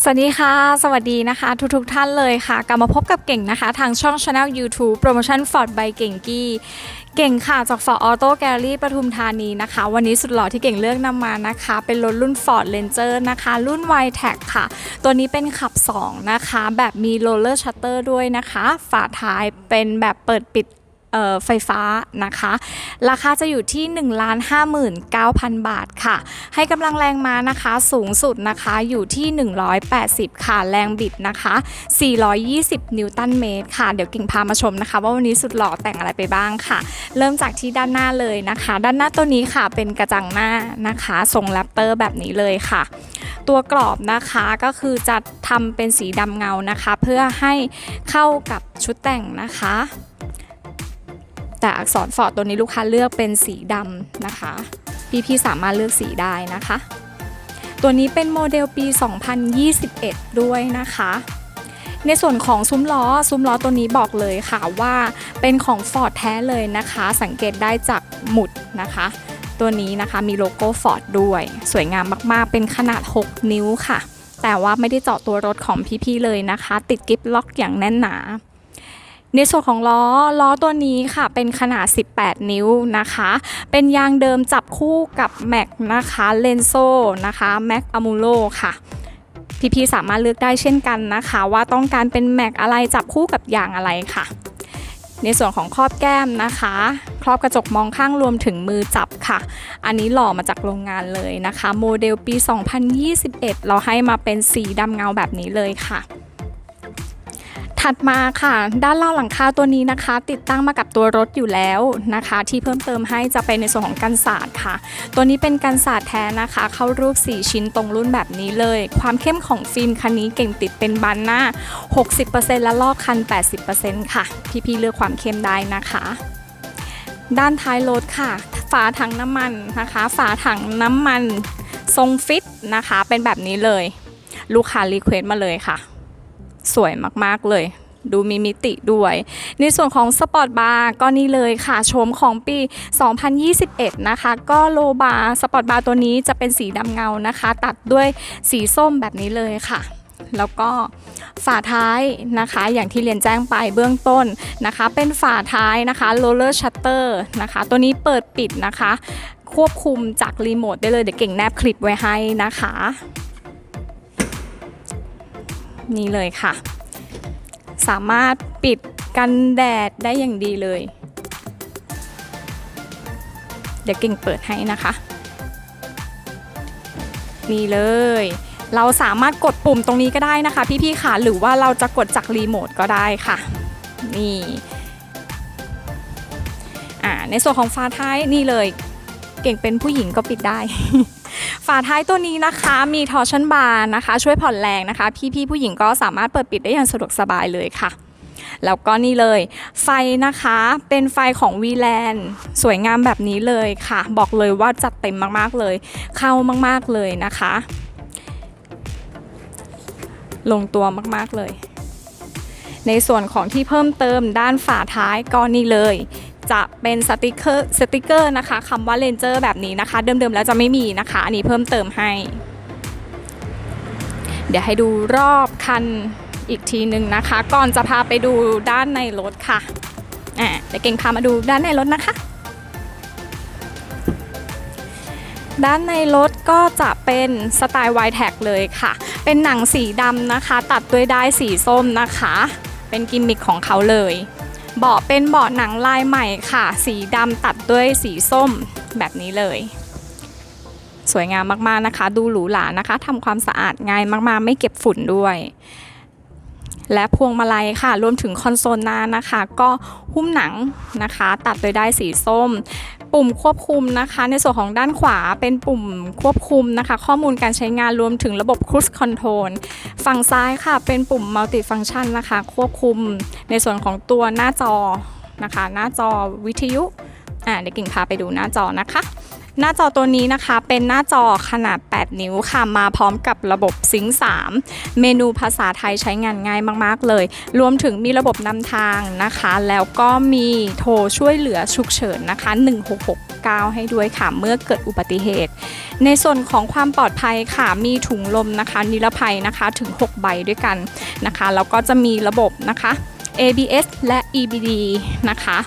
สวัสดีค่ะ สวัสดีนะคะ ทุกๆทท่านเลยค่ะ กลับมาพบกับเก่งนะคะ ทางช่อง Channel YouTube Promotion Ford by เก่งกี้ เก่งค่ะ จาก Ford Auto Gallery ปทุมธานีนะคะ วันนี้สุดหล่อที่เก่งเลือกนำมานะคะ เป็นรถรุ่น Ford Ranger นะคะ รุ่น y t e c ค่ะ ตัวนี้เป็นขับ 2 นะคะ แบบมี roller shutter ด้วยนะคะ ฝาท้ายเป็นแบบเปิดปิด ไฟฟ้านะคะ ราคาจะอยู่ที่ 1 5 9 0 0 0 บาทค่ะ ให้กำลังแรงม้านะคะสูงสุดนะคะอยู่ที่ 180 ค่ะ แรงบิดนะคะ 420 นิวตันเมตรค่ะ เดี๋ยวกิ่งพามาชมนะคะ ว่าวันนี้สุดหล่อแต่งอะไรไปบ้างค่ะ เริ่มจากที่ด้านหน้าเลยนะคะ ด้านหน้าตัวนี้ค่ะเป็นกระจังหน้านะคะทรงแรปเตอร์แบบนี้เลยค่ะ ตัวกรอบนะคะก็คือจะทำเป็นสีดำเงานะคะ เพื่อให้เข้ากับชุดแต่งนะคะ แต่อักษรฟอร์ดตัวนี้ลูกค้าเลือกเป็นสีดำนะคะ พี่ๆสามารถเลือกสีได้นะคะ ตัวนี้เป็นโมเดลปี 2021 ด้วยนะคะ ในส่วนของซุ้มล้อ ซุ้มล้อตัวนี้บอกเลยค่ะว่าเป็นของ Ford แท้เลยนะคะ สังเกตได้จากหมุดนะคะ ตัวนี้นะคะมีโลโก้ Ford ด้วย สวยงามมากๆ เป็นขนาด 6 นิ้วค่ะ แต่ว่าไม่ได้เจาะตัวรถของพี่ๆเลยนะคะ ติดกิฟล็อกอย่างแน่นหนา ในส่วนของล้อล้อตัวนี้ค่ะเป็นขนาด 18 นิ้วนะคะ เป็นยางเดิมจับคู่กับแม็กนะคะเลนโซนะคะแม็กอะมูโลค่ะพี่ๆสามารถเลือกได้เช่นกันนะคะ ว่าต้องการเป็นแม็กอะไรจับคู่กับยางอะไรค่ะ ในส่วนของครอบแก้มนะคะ ครอบกระจกมองข้างรวมถึงมือจับค่ะ อันนี้หล่อมาจากโรงงานเลยนะคะ โมเดลปี 2021 เราให้มาเป็นสีดำเงาแบบนี้เลยค่ะ ถัดมาค่ะ ด้านล่างหลังคาตัวนี้นะคะ ติดตั้งมากับตัวรถอยู่แล้วนะคะ ที่เพิ่มเติมให้จะเป็นในส่วนของกันศาสตร์ค่ะ ตัวนี้เป็นกันศาสตร์แท้นะคะ เข้ารูป 4 ชิ้นตรงรุ่นแบบนี้เลย ความเข้มของฟิล์มคันนี้เก่งติดเป็นบานหน้า 60%และรอบคัน 80%ค่ะ พี่ๆเลือกความเข้มได้นะคะ ด้านท้ายรถค่ะ ฝาถังน้ำมันนะคะ ฝาถังน้ำมันทรงฟิตนะคะ เป็นแบบนี้เลย ลูกค้ารีเควสต์มาเลยค่ะ สวยมากๆเลย ดูมีมิติด้วย ในส่วนของสปอร์ตบาร์ก็นี่เลยค่ะโฉมของปี 2021 นะคะ ก็โลบาร์สปอร์ตบาร์ตัวนี้จะเป็นสีดำเงานะคะ ตัดด้วยสีส้มแบบนี้เลยค่ะแล้วก็ฝาท้ายนะคะอย่างที่เรียนแจ้งไปเบื้องต้นนะคะ เป็นฝาท้ายนะคะ roller shutter นะคะ ตัวนี้เปิดปิดนะคะ ควบคุมจากรีโมทได้เลย เดี๋ยวเก่งแนบคลิปไว้ให้นะคะ นี่เลยค่ะ สามารถปิดกันแดดได้อย่างดีเลย เดี๋ยวเก่งเปิดให้นะคะ นี่เลย เราสามารถกดปุ่มตรงนี้ก็ได้นะคะ พี่ๆค่ะ หรือว่าเราจะกดจากรีโมทก็ได้ค่ะ นี่ในส่วนของฟ้าท้ายนี่เลย เก่งเป็นผู้หญิงก็ปิดได้ ฝาท้ายตัวนี้นะคะมีทอร์ชันบาร์นะคะ ช่วยผ่อนแรงนะคะ พี่ๆผู้หญิงก็สามารถเปิดปิดได้อย่างสะดวกสบายเลยค่ะ แล้วก็นี่เลย ไฟนะคะเป็นไฟของ v l a n สวยงามแบบนี้เลยค่ะ บอกเลยว่าจัดเต็มมากๆเลย เข้ามากๆเลยนะคะ ลงตัวมากๆเลยในส่วนของที่เพิ่มเติมด้านฝาท้ายก็นี่เลย จะเป็นสติกเกอร์สติกเกอร์นะคะคำว่าเลนเจอร์แบบนี้นะคะ เดิมๆแล้วจะไม่มีนะคะ อันนี้เพิ่มเติมให้ เดี๋ยวให้ดูรอบคันอีกทีหนึ่งนะคะ ก่อนจะพาไปดูด้านในรถค่ะอ่าเดี๋ยวเก่งพามาดูด้านในรถนะคะ ด้านในรถก็จะเป็นสไตล์ y t e c เลยค่ะ เป็นหนังสีดำนะคะ ตัดด้วยด้ายสีส้มนะคะ เป็นกิมมิคของเขาเลย เบาะเป็นเบาะหนังลายใหม่ค่ะ สีดำตัดด้วยสีส้มแบบนี้เลย สวยงามมากๆนะคะ ดูหรูหรานะคะทำความสะอาดง่ายมากๆ ไม่เก็บฝุ่นด้วย และพวงมาลัยค่ะ รวมถึงคอนโซลหน้านะคะ ก็หุ้มหนังนะคะ ตัดโดยได้สีส้ม ปุ่มควบคุมนะคะ ในส่วนของด้านขวาเป็นปุ่มควบคุมนะคะ ข้อมูลการใช้งานรวมถึงระบบ Cruise Control ฝั่งซ้ายค่ะ เป็นปุ่ม Multi Function นะคะ ควบคุมในส่วนของตัวหน้าจอนะคะ หน้าจอวิทยุอ่าเดี๋ยวกิ่งพาไปดูหน้าจอนะคะ หน้าจอตัวนี้นะคะเป็นหน้าจอขนาด 8 นิ้วค่ะ มาพร้อมกับระบบซิงค์3เมนูภาษาไทยใช้งานง่ายมาก ๆ เลย รวมถึงมีระบบนำทางนะคะ แล้วก็มีโทรช่วยเหลือฉุกเฉินนะคะ 1669 ให้ด้วยค่ะ เมื่อเกิดอุบัติเหตุ ในส่วนของความปลอดภัยค่ะ มีถุงลมนะคะ นิรภัยนะคะถึง 6 ใบด้วยกันนะคะ แล้วก็จะมีระบบนะคะ ABS และ EBD นะคะ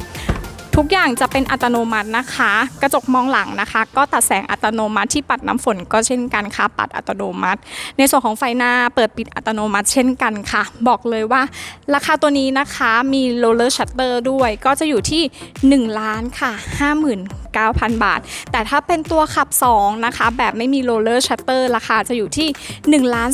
ทุกอย่างจะเป็นอัตโนมัตินะคะ กระจกมองหลังนะคะ ก็ตัดแสงอัตโนมัติที่ปัดน้ำฝนก็เช่นกันค่ะปัดอัตโนมัติ ในส่วนของไฟหน้าเปิดปิดอัตโนมัติเช่นกันค่ะ บอกเลยว่า ราคาตัวนี้นะคะมี roller shutter ด้วยก็จะอยู่ที่ 1 ล้านค่ะ 59,000 บาท แต่ถ้าเป็นตัวขับ 2 นะคะ แบบไม่มี roller shutter ราคาจะอยู่ที่ 1 ล้าน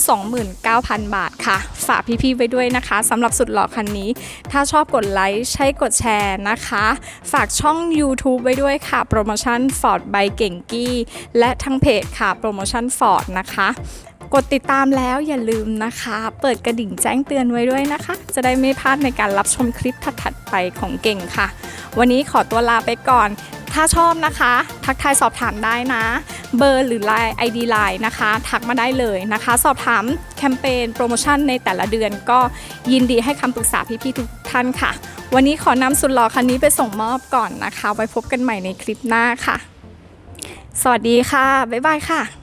29,000 บาทค่ะ ฝากพี่ๆไว้ด้วยนะคะสำหรับสุดหล่อคันนี้ ถ้าชอบกดไลค์ใช่กดแชร์นะคะฝากช่อง YouTube ไว้ด้วยค่ะ โปรโมชั่น Ford by เก่งกี้ และทั้งเพจค่ะ โปรโมชั่น Ford นะคะ กดติดตามแล้วอย่าลืมนะคะ เปิดกระดิ่งแจ้งเตือนไว้ด้วยนะคะ จะได้ไม่พลาดในการรับชมคลิปถัดๆไปของเก่งค่ะ วันนี้ขอตัวลาไปก่อน ถ้าชอบนะคะ ทักทายสอบถามได้นะ เบอร์หรือ Line ID Line นะคะ ทักมาได้เลยนะคะ สอบถามแคมเปญโปรโมชั่นในแต่ละเดือนก็ยินดีให้คำปรึกษาพี่ๆทุกท่านค่ะ วันนี้ขอนำสุดหล่อคันนี้ไปส่งมอบก่อนนะคะ ไว้พบกันใหม่ในคลิปหน้าค่ะ สวัสดีค่ะ บ๊ายบายค่ะ